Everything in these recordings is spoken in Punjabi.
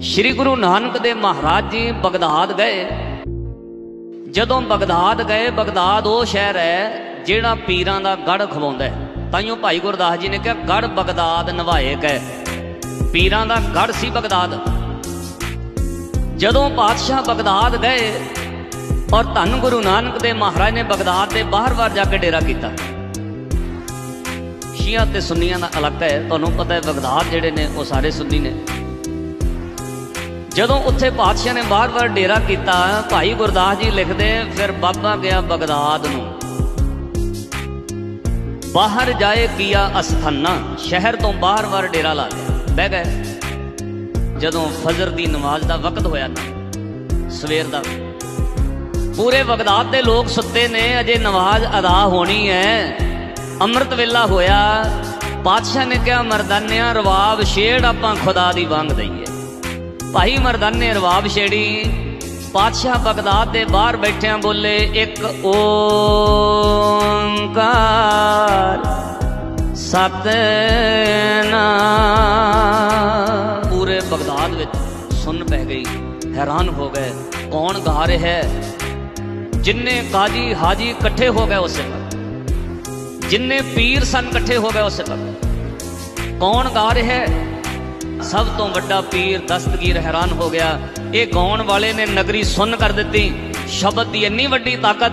ਸ੍ਰੀ ਗੁਰੂ ਨਾਨਕ ਦੇਵ ਮਹਾਰਾਜ ਜੀ ਬਗਦਾਦ ਗਏ। ਜਦੋਂ ਬਗਦਾਦ ਗਏ, ਬਗਦਾਦ ਉਹ ਸ਼ਹਿਰ ਹੈ ਜਿਹੜਾ ਪੀਰਾਂ ਦਾ ਗੜ ਖਵਾਉਂਦਾ ਹੈ। ਤਾਈਓ ਭਾਈ ਗੁਰਦਾਸ ਜੀ ਨੇ ਕਿਹਾ ਗੜ ਬਗਦਾਦ ਨਵਾਏ ਗਏ ਪੀਰਾਂ ਦਾ ਗੜ ਸੀ ਬਗਦਾਦ। ਜਦੋਂ ਪਾਤਸ਼ਾਹ ਬਗਦਾਦ ਗਏ ਔਰ ਧੰਨ ਗੁਰੂ ਨਾਨਕ ਦੇਵ ਮਹਾਰਾਜ ਨੇ ਬਗਦਾਦ ਦੇ ਬਾਹਰ-ਬਾਹਰ ਜਾ ਕੇ ਡੇਰਾ ਕੀਤਾ। ਸ਼ੀਆ ਤੇ ਸੁੰਨੀਆਂ ਦਾ ਅਲੱਗ ਹੈ। ਤੁਹਾਨੂੰ ਪਤਾ ਹੈ ਬਗਦਾਦ ਜਿਹੜੇ ਨੇ ਉਹ ਸਾਰੇ ਸੁੰਨੀ ਨੇ। ਜਦੋਂ ਉੱਥੇ ਪਾਤਸ਼ਾਹ ਨੇ ਬਾਰ-ਬਾਰ ਡੇਰਾ ਕੀਤਾ, ਭਾਈ ਗੁਰਦਾਸ ਜੀ ਲਿਖਦੇ, ਫਿਰ ਬਾਬਾ ਗਿਆ ਬਗਦਾਦ ਨੂੰ। ਬਾਹਰ ਜਾਏ ਕੀਆ ਅਸਥਾਨਾ, ਸ਼ਹਿਰ ਤੋਂ ਬਾਹਰ-ਬਾਹਰ ਡੇਰਾ ਲਾ ਲਿਆ। ਬਹਿ ਗਏ। ਜਦੋਂ ਫਜਰ ਦੀ ਨਮਾਜ਼ ਦਾ ਵਕਤ ਹੋਇਆ ਨਾ ਸਵੇਰ ਦਾ, ਪੂਰੇ ਬਗਦਾਦ ਦੇ ਲੋਕ ਸੁੱਤੇ ਨੇ, ਅਜੇ ਨਮਾਜ਼ ਅਦਾ ਹੋਣੀ ਹੈ ਅੰਮ੍ਰਿਤ ਵੇਲਾ ਹੋਇਆ। ਪਾਤਸ਼ਾਹ ਨੇ ਕਿਹਾ, ਮਰਦਾਨਿਆਂ, ਰਵਾਬ, ਛੇੜ ਆਪਾਂ ਖੁਦਾ ਦੀ ਵੰਗ ਦਈਏ। ਭਾਈ ਮਰਦਾਨ ਨੇ ਰਵਾਬ ਛੇੜੀ, ਪਾਤਸ਼ਾਹ ਬਗਦਾਦ ਦੇ ਬਾਹਰ ਬੈਠਿਆਂ ਬੋਲੇ ਇੱਕ ਓੰਕਾਰ, ਸਤਨਾਮ। ਪੂਰੇ ਬਗਦਾਦ ਵਿੱਚ ਸੁਣ ਪੈ ਗਈ, ਹੈਰਾਨ ਹੋ ਗਏ, ਕੌਣ ਗਾ ਰਿਹਾ ਹੈ? ਜਿੰਨੇ ਕਾਜੀ ਹਾਜੀ ਇਕੱਠੇ ਹੋ ਗਏ ਉਸੇ ਵਕਤ, ਜਿੰਨੇ ਪੀਰ ਸਨ ਇਕੱਠੇ ਹੋ ਗਏ ਉਸੇ ਵਕਤ, ਕੌਣ ਗਾ ਰਿਹਾ ਹੈ? ਸਭ ਤੋਂ ਵੱਡਾ ਪੀਰ ਦਸਤਗੀਰ ਹੈਰਾਨ ਹੋ ਗਿਆ। ਇਹ ਗਾਉਣ ਵਾਲੇ ਨੇ ਨਗਰੀ ਸੁੰਨ ਕਰ ਦਿੱਤੀ। ਸ਼ਬਦ ਦੀ ਇੰਨੀ ਵੱਡੀ ਤਾਕਤ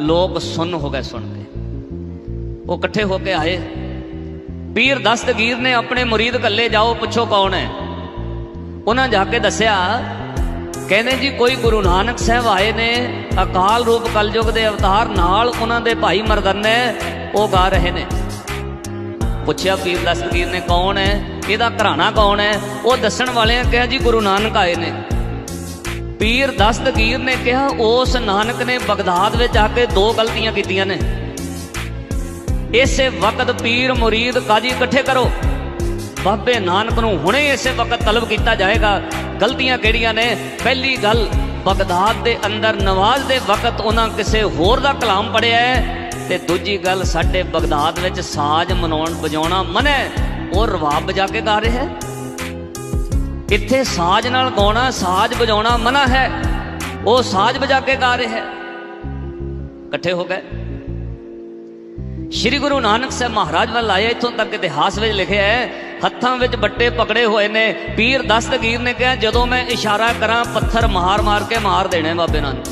ਲੋਕ ਸੁੰਨ ਹੋ ਗਏ ਸੁਣ ਕੇ। ਉਹ ਇਕੱਠੇ ਹੋ ਕੇ ਆਏ। ਪੀਰ ਦਸਤਗੀਰ ਨੇ ਆਪਣੇ ਮੁਰੀਦ ਕੱਲੇ ਜਾਓ, ਪੁੱਛੋ ਕੌਣ ਹੈ? ਉਹਨਾਂ ਜਾ ਕੇ ਦੱਸਿਆ, ਕਹਿੰਦੇ ਜੀ, ਕੋਈ ਗੁਰੂ ਨਾਨਕ ਸਾਹਿਬ ਆਏ ਨੇ, ਅਕਾਲ ਰੂਪ ਕਲਯੁਗ ਦੇ ਅਵਤਾਰ ਨਾਲ ਉਹਨਾਂ ਦੇ ਭਾਈ ਮਰਦਨੇ ਉਹ ਗਾ ਰਹੇ ਨੇ। ਪੁੱਛਿਆ ਪੀਰ ਦਸਤਗੀਰ ਨੇ ਕੌਣ ਹੈ? ਇਹਦਾ ਘਰਾਣਾ ਕੌਣ ਹੈ? ਉਹ ਦੱਸਣ ਵਾਲਿਆਂ ਕਿਹਾ ਜੀ ਗੁਰੂ ਨਾਨਕ ਆਏ ਨੇ। ਪੀਰ ਦਸਤਗੀਰ ਨੇ ਕਿਹਾ, ਉਸ ਨਾਨਕ ਨੇ ਬਗਦਾਦ ਵਿੱਚ ਆ ਕੇ ਦੋ ਗਲਤੀਆਂ ਕੀਤੀਆਂ ਨੇ। ਇਸੇ ਵਕਤ ਪੀਰ ਮੁਰੀਦ ਕਾਜੀ ਇਕੱਠੇ ਕਰੋ। ਬਾਬੇ ਨਾਨਕ ਨੂੰ ਹੁਣੇ ਇਸੇ ਵਕਤ ਤਲਬ ਕੀਤਾ ਜਾਏਗਾ। ਗਲਤੀਆਂ ਕਿਹੜੀਆਂ ਨੇ? ਪਹਿਲੀ ਗੱਲ, ਬਗਦਾਦ ਦੇ ਅੰਦਰ ਨਵਾਜ਼ ਦੇ ਵਕਤ ਉਹਨਾਂ ਕਿਸੇ ਹੋਰ ਦਾ ਕਲਾਮ ਪੜਿਆ ਹੈ। ਤੇ ਦੂਜੀ ਗੱਲ, ਸਾਡੇ ਬਗਦਾਦ ਵਿੱਚ ਸਾਜ਼ ਮਨਾਉਣ, ਵਜਾਉਣਾ ਮਨੈ ਉਹ ਰਵਾਬ ਵਜਾ ਕੇ ਗਾ ਰਿਹਾ ਹੈ। ਇੱਥੇ ਸਾਜ਼ ਨਾਲ ਗਾਉਣਾ, ਸਾਜ਼ ਵਜਾਉਣਾ ਮਨਾ ਹੈ। ਉਹ ਸਾਜ਼ ਵਜਾ ਕੇ ਗਾ ਰਿਹਾ ਹੈ। ਇਕੱਠੇ ਹੋ ਗਏ। ਸ਼੍ਰੀ ਗੁਰੂ ਨਾਨਕ ਸਾਹਿਬ ਮਹਾਰਾਜ ਵੱਲ ਆਏ, ਇਥੋਂ ਤੱਕ ਇਤਿਹਾਸ ਵਿੱਚ ਲਿਖਿਆ ਹੈ, ਹੱਥਾਂ ਵਿੱਚ ਬੱਟੇ ਪਕੜੇ ਹੋਏ ਨੇ। ਪੀਰ ਦਸਤਗੀਰ ਨੇ ਕਿਹਾ, ਜਦੋਂ ਮੈਂ ਇਸ਼ਾਰਾ ਕਰਾਂ, ਪੱਥਰ ਮਾਰ ਮਾਰ ਕੇ ਮਾਰ ਦੇਣੇ ਬਾਬੇ ਨਾਨਕ।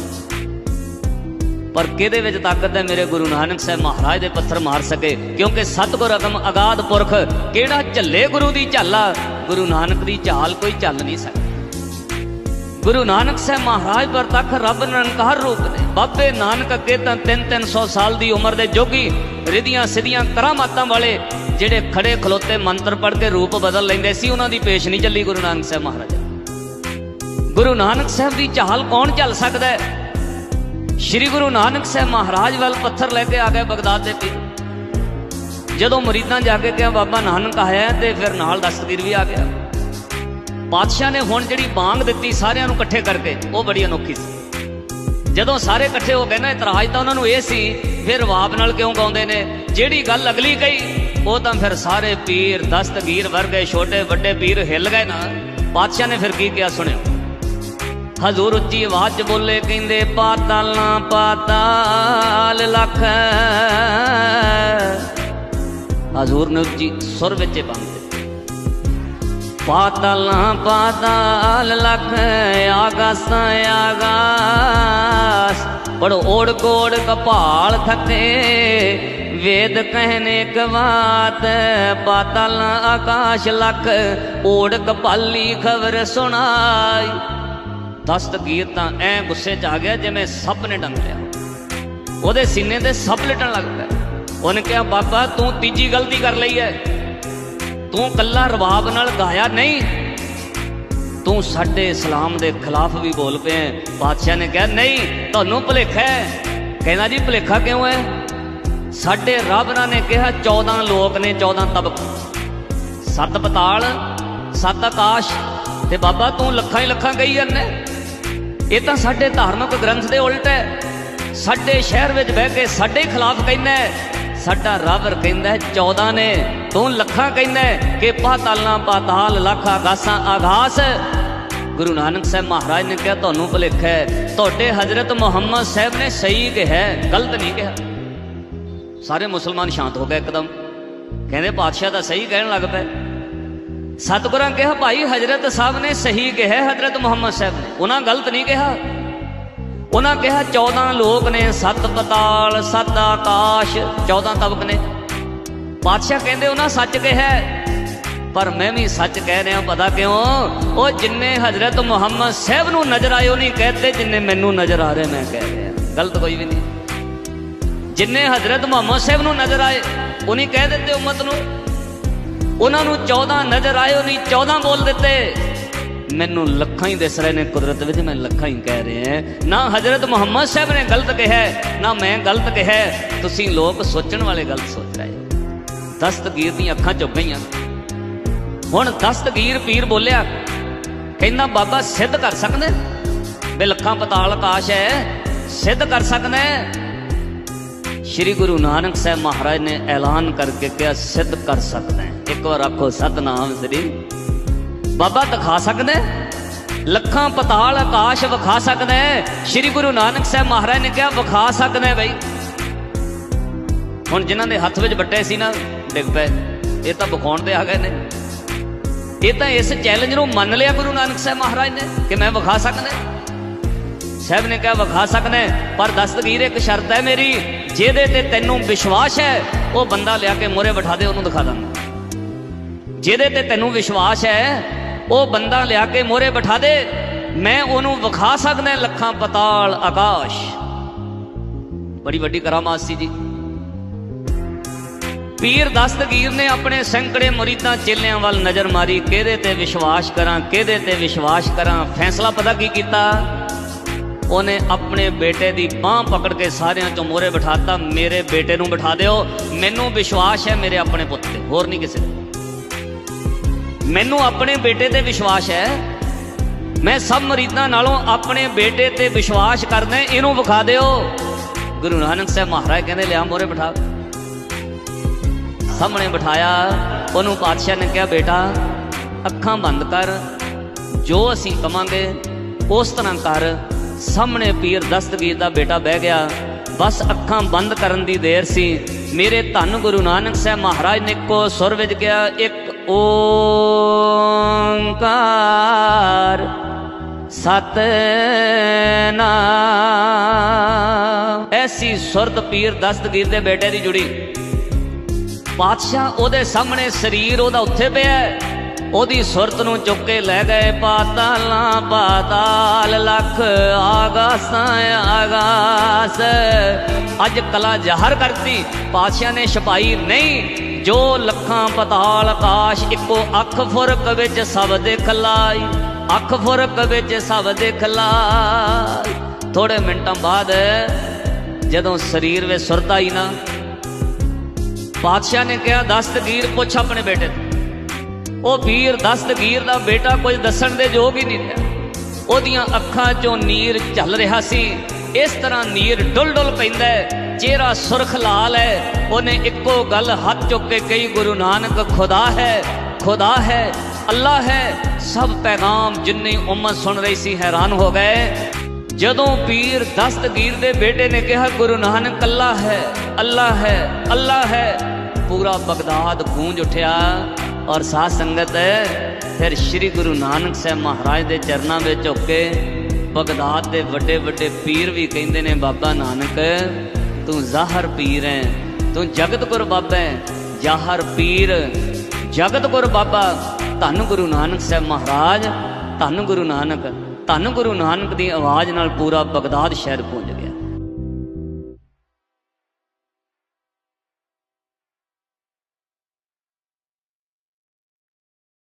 ਪਰ ਕਿਹਦੇ ਵਿੱਚ ਤਾਕਤ ਹੈ ਮੇਰੇ ਗੁਰੂ ਨਾਨਕ ਸਾਹਿਬ ਮਹਾਰਾਜ ਦੇ ਪੱਥਰ ਮਾਰ ਸਕੇ? ਕਿਉਂਕਿ ਸਤਿਗੁਰ ਅਗਮ ਅਗਾਧ ਪੁਰਖ, ਕਿਹੜਾ ਝੱਲੇ ਗੁਰੂ ਦੀ ਝਾਲਾ ਗੁਰੂ ਨਾਨਕ ਦੀ ਝਾਲ ਕੋਈ ਝੱਲ ਨਹੀਂ ਸਕਦਾ। ਗੁਰੂ ਨਾਨਕ ਸਾਹਿਬ ਮਹਾਰਾਜ ਪਰ ਤੱਕ ਰੱਬ ਨਿਰੰਕਾਰ ਰੂਪ ਨੇ। ਬਾਬੇ ਨਾਨਕ ਅੱਗੇ ਤਾਂ 3-300 ਸਾਲ ਦੀ ਉਮਰ ਦੇ ਜੋਗੀ ਰਿਧੀਆਂ ਸਿਧੀਆਂ ਕਰਾਮਾਤਾਂ ਵਾਲੇ ਜਿਹੜੇ ਖੜੇ ਖਲੋਤੇ ਮੰਤਰ ਪੜ੍ਹ ਕੇ ਰੂਪ ਬਦਲ ਲੈਂਦੇ ਸੀ, ਉਹਨਾਂ ਦੀ ਪੇਸ਼ ਨਹੀਂ ਚੱਲੀ ਗੁਰੂ ਨਾਨਕ ਸਾਹਿਬ ਮਹਾਰਾਜ। ਗੁਰੂ ਨਾਨਕ ਸਾਹਿਬ ਦੀ ਚਾਲ ਕੌਣ ਚੱਲ ਸਕਦਾ ਹੈ? ਸ਼੍ਰੀ ਗੁਰੂ ਨਾਨਕ ਸਾਹਿਬ ਮਹਾਰਾਜ ਵੱਲ ਪੱਥਰ ਲੈ ਕੇ ਆ ਗਏ ਬਗਦਾਦ ਦੇ ਪੀਰ। ਜਦੋਂ ਮਰੀਦਾਂ ਜਾ ਕੇ ਕਿਹਾ, ਬਾਬਾ ਨਾਨਕ ਆਇਆ ਤੇ ਫਿਰ ਨਾਲ ਦਸਤਗੀਰ ਵੀ ਆ ਗਿਆ ਪਾਤਸ਼ਾਹ ਨੇ ਹੁਣ ਜਿਹੜੀ ਬਾਂਗ ਦਿੱਤੀ ਸਾਰਿਆਂ ਨੂੰ ਇਕੱਠੇ ਕਰਕੇ, ਉਹ ਬੜੀ ਅਨੋਖੀ ਸੀ। ਜਦੋਂ ਸਾਰੇ ਇਕੱਠੇ ਹੋ ਗਏ ਨਾ, ਇਤਰਾਜ਼ ਤਾਂ ਉਹਨਾਂ ਨੂੰ ਇਹ ਸੀ, ਫਿਰ ਰਵਾਬ ਨਾਲ ਕਿਉਂ ਗਾਉਂਦੇ ਨੇ? ਜਿਹੜੀ ਗੱਲ ਅਗਲੀ ਕਹੀ, ਉਹ ਤਾਂ ਫਿਰ ਸਾਰੇ ਪੀਰ, ਦਸਤਗੀਰ ਵਰਗੇ ਛੋਟੇ ਵੱਡੇ ਪੀਰ ਹਿੱਲ ਗਏ ਨਾ। ਪਾਤਸ਼ਾਹ ਨੇ ਫਿਰ ਕੀ ਕਿਹਾ, ਸੁਣਿਓ। ਹਜ਼ੂਰ ਉੱਚੀ ਆਵਾਜ਼ 'ਚ ਬੋਲੇ ਕਹਿੰਦੇ, ਪਾਤਾਲ ਨਾ ਪਾਤਾਲ ਲੱਖ ਹਜ਼ੂਰ ਨੇ ਉੱਚੀ ਸੁਰ ਵਿੱਚ ਬੰਦ ਪਾਤਾਲ ਨਾ ਪਾਤਾਲ ਲੱਖ ਆਗਾਸ ਆਗਾਸ। ਪੜ ਓੜ ਕੋੜ ਕਪਾਲ ਥਕੇ, ਵੇਦ ਕਹਿਨੇ ਕਵਾਤ ਪਾਤਾਲ ਨਾ ਆਕਾਸ਼ ਲੱਖ, ਓੜ ਕਪਾਲੀ ਖਬਰ ਸੁਣਾਈ। ਦਸਤਗੀਰ ਤਾਂ ਐ ਗੁੱਸੇ 'ਚ ਆ ਗਿਆ ਜਿਵੇਂ ਸੱਪ ਨੇ ਡੰਗ ਲਿਆ। ਉਹਦੇ ਸੀਨੇ ਤੇ ਸੱਪ ਲਟਣ ਲੱਗ ਪਿਆ। ਉਹਨੇ ਕਿਹਾ, ਬਾਬਾ, ਤੂੰ ਤੀਜੀ ਗਲਤੀ ਕਰ ਲਈ ਐ। ਤੂੰ ਕੱਲਾ ਰਵਾਬ ਨਾਲ ਗਾਇਆ ਨਹੀਂ। ਤੂੰ ਸਾਡੇ ਇਸਲਾਮ ਦੇ ਖਿਲਾਫ ਵੀ ਬੋਲ ਪਿਆ ਬਾਦਸ਼ਾਹ ਨੇ ਕਿਹਾ, ਨਹੀਂ, ਤੁਹਾਨੂੰ ਭੁਲੇਖਾ ਹੈ ਕਹਿੰਦਾ, ਜੀ, ਭੁਲੇਖਾ ਕਿਉਂ ਹੈ ਸਾਡੇ ਰੱਬ ਨੇ ਕਿਹਾ 14 ਲੋਕ ਨੇ 14 ਤਬਕ। ਸੱਤ ਪਤਾਲ, ਸੱਤ ਆਕਾਸ਼ ਤੇ ਬਾਬਾ, ਤੂੰ ਲੱਖਾਂ ਹੀ ਲੱਖਾਂ ਕਹੀ ਜਾਂਦੇ। ਇਹ ਤਾਂ ਸਾਡੇ ਧਾਰਮਿਕ ਗ੍ਰੰਥ ਦੇ ਉਲਟ ਹੈ। ਸਾਡੇ ਸ਼ਹਿਰ ਵਿੱਚ ਬਹਿ ਕੇ ਸਾਡੇ ਖਿਲਾਫ ਕਹਿੰਦਾ ਸਾਡਾ ਰੱਬ ਕਹਿੰਦਾ ਹੈ 14 ਨੇ ਤੂੰ ਲੱਖਾਂ ਕਹਿੰਦਾ ਹੈ ਕਿ ਪਾਤਾਲਾਂ ਪਾਤਾਲ, ਲੱਖ ਆਗਾਸਾਂ ਆਗਾਸ। ਗੁਰੂ ਨਾਨਕ ਸਾਹਿਬ ਮਹਾਰਾਜ ਨੇ ਕਿਹਾ, ਤੁਹਾਨੂੰ ਭੁਲੇਖ ਹੈ। ਤੁਹਾਡੇ ਹਜ਼ਰਤ ਮੁਹੰਮਦ ਸਾਹਿਬ ਨੇ ਸਹੀ ਕਿਹਾ ਗਲਤ ਨਹੀਂ ਕਿਹਾ। ਸਾਰੇ ਮੁਸਲਮਾਨ ਸ਼ਾਂਤ ਹੋ ਗਏ ਇੱਕਦਮ। ਕਹਿੰਦੇ, ਪਾਤਸ਼ਾਹ ਤਾਂ ਸਹੀ ਕਹਿਣ ਲੱਗ ਪਏ। ਸਤਿਗੁਰਾਂ ਕਿਹਾ, ਭਾਈ ਹਜ਼ਰਤ ਸਾਹਿਬ ਨੇ ਸਹੀ ਕਿਹਾ, ਹਜ਼ਰਤ ਮੁਹੰਮਦ ਸਾਹਿਬ ਨੇ। ਉਹਨਾਂ ਗਲਤ ਨਹੀਂ ਕਿਹਾ। ਉਹਨਾਂ ਕਿਹਾ 14 ਲੋਕ ਨੇ, ਸੱਤ ਪਤਾਲ, ਸੱਤ ਆਕਾਸ਼ 14 ਤਬਕ ਨੇ। ਪਾਤਸ਼ਾਹ ਕਹਿੰਦੇ, ਉਹਨਾਂ ਸੱਚ ਕਿਹਾ ਪਰ ਮੈਂ ਵੀ ਸੱਚ ਕਹਿ ਰਿਹਾ, ਪਤਾ ਕਿਉਂ? ਉਹ ਜਿੰਨੇ ਹਜ਼ਰਤ ਮੁਹੰਮਦ ਸਾਹਿਬ ਨੂੰ ਨਜ਼ਰ ਆਏ, ਉਹ ਨਹੀਂ ਕਹਤੇ ਜਿੰਨੇ ਮੈਨੂੰ ਨਜ਼ਰ ਆ ਰਹੇ, ਮੈਂ ਕਹਿ ਰਿਹਾ। ਗਲਤ ਕੋਈ ਵੀ ਨਹੀਂ। ਜਿੰਨੇ ਹਜ਼ਰਤ ਮੁਹੰਮਦ ਸਾਹਿਬ ਨੂੰ ਨਜ਼ਰ ਆਏ ਉਹਨੇ ਕਹਿ ਦਿੱਤੇ ਉਮਤ ਨੂੰ। ਉਹਨਾਂ ਨੂੰ 14 ਨਜ਼ਰ ਆਏ ਉਹ ਨਹੀਂ 14 ਬੋਲ ਦਿੱਤੇ। ਮੈਨੂੰ ਲੱਖਾਂ ਹੀ ਦਿਸ ਰਹੇ ਨੇ ਕੁਦਰਤ ਵਿੱਚ, ਮੈਂ ਲੱਖਾਂ ਹੀ ਕਹਿ ਰਿਹਾ ਨਾ ਹਜ਼ਰਤ ਮੁਹੰਮਦ ਸਾਹਿਬ ਨੇ ਗਲਤ ਕਿਹਾ ਨਾ ਮੈਂ ਗਲਤ ਕਿਹਾ ਤੁਸੀਂ ਲੋਕ ਸੋਚਣ ਵਾਲੇ ਗਲਤ ਸੋਚ ਰਹੇ ਹੋ। ਦਸਤਗੀਰ ਦੀਆਂ ਅੱਖਾਂ ਚੁੱਕ ਗਈਆਂ। ਹੁਣ ਦਸਤਗੀਰ ਪੀਰ ਬੋਲਿਆ, ਕਹਿੰਦਾ, ਬਾਬਾ, ਸਿੱਧ ਕਰ ਸਕਦੇ ਵੀ ਲੱਖਾਂ ਪਤਾਲ ਆਕਾਸ਼ ਹੈ, ਸਿੱਧ ਕਰ ਸਕਦੇ ਸ਼੍ਰੀ ਗੁਰੂ ਨਾਨਕ ਸਾਹਿਬ ਮਹਾਰਾਜ ਨੇ ਐਲਾਨ ਕਰਕੇ ਕਿਹਾ, ਸਿੱਧ ਕਰ ਸਕਦਾ ਹੈ। ਇੱਕ ਵਾਰ ਆਖੋ, ਸਤਨਾਮ ਸ੍ਰੀ। ਬਾਬਾ ਦਿਖਾ ਸਕਦਾ ਲੱਖਾਂ ਪਤਾਲ ਆਕਾਸ਼ ਵਿਖਾ ਸਕਦਾ ਸ਼੍ਰੀ ਗੁਰੂ ਨਾਨਕ ਸਾਹਿਬ ਮਹਾਰਾਜ ਨੇ ਕਿਹਾ, ਵਿਖਾ ਸਕਦਾ ਹੈ ਬਈ। ਹੁਣ ਜਿਨ੍ਹਾਂ ਦੇ ਹੱਥ ਵਿੱਚ ਬੱਟੇ ਸੀ ਨਾ, ਡਿੱਗ ਪਏ। ਇਹ ਤਾਂ ਵਿਖਾਉਣ ਤੇ ਆ ਗਏ ਨੇ। ਇਹ ਤਾਂ ਇਸ ਚੈਲੰਜ ਨੂੰ ਮੰਨ ਲਿਆ ਗੁਰੂ ਨਾਨਕ ਸਾਹਿਬ ਮਹਾਰਾਜ ਨੇ ਕਿ ਮੈਂ ਵਿਖਾ ਸਕਦਾ। ਸਾਹਿਬ ਨੇ ਕਿਹਾ, ਵਿਖਾ ਸਕਦਾ। ਪਰ ਦਸਤਗੀਰ ਇੱਕ ਸ਼ਰਤ ਹੈ ਮੇਰੀ। ਜਿਹਦੇ ਤੇ ਤੈਨੂੰ ਵਿਸ਼ਵਾਸ ਹੈ, ਉਹ ਬੰਦਾ ਲਿਆ ਕੇ ਮੋਰੇ ਬਿਠਾ ਦੇ, ਉਹਨੂੰ ਦਿਖਾ ਦਾਂਗਾ ਜਿਹਦੇ ਤੇ ਤੈਨੂੰ ਵਿਸ਼ਵਾਸ ਹੈ, ਉਹ ਬੰਦਾ ਲਿਆ ਕੇ ਮੋਰੇ ਬਿਠਾ ਦੇ, ਮੈਂ ਉਹਨੂੰ ਵਿਖਾ ਸਕਦਾ ਲੱਖਾਂ ਪਤਾਲ ਆਕਾਸ਼। ਬੜੀ ਵੱਡੀ ਕਰਾਮਾਤ ਸੀ ਜੀ। ਪੀਰ ਦਸਤਗੀਰ ਨੇ ਆਪਣੇ ਸੈਂਕੜੇ ਮੁਰੀਦਾਂ ਚੇਲਿਆਂ ਵੱਲ ਨਜ਼ਰ ਮਾਰੀ, ਕਿਹਦੇ ਤੇ ਵਿਸ਼ਵਾਸ ਕਰਾਂ, ਕਿਹਦੇ ਤੇ ਵਿਸ਼ਵਾਸ ਕਰਾਂ, ਫੈਸਲਾ ਪਤਾ ਕੀ ਕੀਤਾ? ਉਹਨੇ ਆਪਣੇ ਬੇਟੇ ਦੀ ਬਾਹ ਪਕੜ ਕੇ ਸਾਰਿਆਂ ਚੋਂ ਮੋਰੇ ਬਿਠਾਤਾ। ਮੇਰੇ ਬੇਟੇ ਨੂੰ ਬਿਠਾ ਦਿਓ। ਮੈਨੂੰ ਵਿਸ਼ਵਾਸ ਹੈ ਮੇਰੇ ਆਪਣੇ ਪੁੱਤ ਤੇ। ਹੋਰ ਨਹੀਂ ਕਿਸੇ ਮੈਨੂੰ ਆਪਣੇ ਬੇਟੇ ਤੇ ਵਿਸ਼ਵਾਸ ਹੈ। ਮੈਂ ਸਭ ਮਰੀਦਾਂ ਨਾਲੋਂ ਆਪਣੇ ਬੇਟੇ ਤੇ ਵਿਸ਼ਵਾਸ ਕਰਦਾ ਇਹਨੂੰ ਵਿਖਾ ਦਿਓ। ਗੁਰੂ ਨਾਨਕ ਸਾਹਿਬ ਮਹਾਰਾਜ ਕਹਿੰਦੇ, ਲਿਆ ਮੋਰੇ ਬਿਠਾ। ਸਾਹਮਣੇ ਬਿਠਾਇਆ। ਉਹਨੂੰ ਪਾਤਸ਼ਾਹ ਨੇ ਕਿਹਾ, ਬੇਟਾ, ਅੱਖਾਂ ਬੰਦ ਕਰ। ਜੋ ਅਸੀਂ ਕਵਾਂਗੇ, ਉਸ ਤਰ੍ਹਾਂ ਕਰ। ਸਾਹਮਣੇ ਪੀਰ ਦਸਤਗੀਰ ਦਾ ਬੇਟਾ ਬਹਿ ਗਿਆ। ਬਸ ਅੱਖਾਂ ਬੰਦ ਕਰਨ ਦੀ ਦੇਰ ਸੀ। ਮੇਰੇ ਧੰਨ ਗੁਰੂ ਨਾਨਕ ਸਾਹਿਬ ਮਹਾਰਾਜ ਨੇ ਇੱਕੋ ਸੁਰ ਵਿੱਚ ਕਿਹਾ, ਇੱਕ ਓੰਕਾਰ, ਸਤਨਾਮ। ਐਸੀ ਸੁਰਤ ਪੀਰ ਦਸਤਗੀਰ ਦੇ ਬੇਟੇ ਦੀ ਜੁੜੀ। ਪਾਤਸ਼ਾਹ ਉਹਦੇ ਸਾਹਮਣੇ ਸਰੀਰ ਉਹਦਾ ਉੱਥੇ ਪਿਆ। ਉਹਦੀ ਸੁਰਤ ਨੂੰ ਚੁੱਕ ਕੇ ਲੈ ਗਏ ਪਾਤਾਲਾਂ, ਪਾਤਾਲ ਲੱਖ ਆਗਾਸਾਂ, ਆਗਾਸ। ਅੱਜ ਕਲਾ ਜ਼ਹਰ ਕਰਤੀ, ਪਾਤਸ਼ਾਹ ਨੇ ਛਪਾਈ ਨਹੀਂ। ਜੋ ਲੱਖਾਂ ਪਤਾਲ ਆਕਾਸ਼, ਇੱਕੋ ਅੱਖ ਫੁਰਕ ਵਿੱਚ ਸਭ ਦੇਖ ਲਾਈ ਅੱਖ ਫੁਰਕ ਵਿੱਚ ਸਭ ਦੇਖ ਲਾਈ ਥੋੜੇ ਮਿੰਟਾਂ ਬਾਅਦ ਜਦੋਂ ਸਰੀਰ ਵਿੱਚ ਸੁਰਤ ਆਈ ਨਾ, ਪਾਤਸ਼ਾਹ ਨੇ ਕਿਹਾ, ਦਸਤਗੀਰ ਪੁੱਛ ਆਪਣੇ ਬੇਟੇ ਤੋਂ ਉਹ ਵੀਰ ਦਸਤਗੀਰ ਦਾ ਬੇਟਾ ਕੁਝ ਦੱਸਣ ਦੇ ਯੋਗ ਹੀ ਨਹੀਂ ਰਿਹਾ। ਉਹਦੀਆਂ ਅੱਖਾਂ 'ਚੋਂ ਨੀਰ ਝੱਲ ਰਿਹਾ ਸੀ। ਇਸ ਤਰ੍ਹਾਂ ਨੀਰ ਡੁੱਲ ਡੁੱਲ ਪੈਂਦਾ ਚਿਹਰਾ ਸੁਰਖ ਲਾਲ ਹੈ। ਉਹਨੇ ਇੱਕੋ ਗੱਲ ਹੱਥ ਚੁੱਕ ਕੇ ਕਹੀ, ਗੁਰੂ ਨਾਨਕ, ਖੁਦਾ ਹੈ ਖੁਦਾ ਹੈ, ਅੱਲਾ ਹੈ। ਸਭ ਪੈਗਾਮ ਜਿੰਨੀ ਉਮਤ ਸੁਣ ਰਹੀ ਸੀ ਹੈਰਾਨ ਹੋ ਗਏ। ਜਦੋਂ ਪੀਰ ਦਸਤਗੀਰ ਦੇ ਬੇਟੇ ਨੇ ਕਿਹਾ, ਗੁਰੂ ਨਾਨਕ, ਅੱਲਾ ਹੈ ਅੱਲਾ ਹੈ ਅੱਲਾ ਹੈ। ਪੂਰਾ ਬਗਦਾਦ ਗੂੰਜ ਉਠਿਆ। ਔਰ ਸਾਧ ਸੰਗਤ ਫਿਰ ਸ੍ਰੀ ਗੁਰੂ ਨਾਨਕ ਸਾਹਿਬ ਮਹਾਰਾਜ ਦੇ ਚਰਨਾਂ ਵਿੱਚ ਝੁੱਕ ਕੇ ਬਗਦਾਦ ਦੇ ਵੱਡੇ ਵੱਡੇ ਪੀਰ ਵੀ ਕਹਿੰਦੇ ਨੇ, ਬਾਬਾ ਨਾਨਕ, ਤੂੰ ਜ਼ਾਹਰ ਪੀਰ ਹੈ, ਤੂੰ ਜਗਤ ਗੁਰ ਬਾਬਾ ਹੈ, ਜ਼ਾਹਰ ਪੀਰ ਜਗਤ ਗੁਰ ਬਾਬਾ। ਧੰਨ ਗੁਰੂ ਨਾਨਕ ਸਾਹਿਬ ਮਹਾਰਾਜ, ਧੰਨ ਗੁਰੂ ਨਾਨਕ, ਧੰਨ ਗੁਰੂ ਨਾਨਕ ਦੀ ਆਵਾਜ਼ ਨਾਲ ਪੂਰਾ ਬਗਦਾਦ ਸ਼ਹਿਰ ਪਹੁੰਚ ਗਿਆ।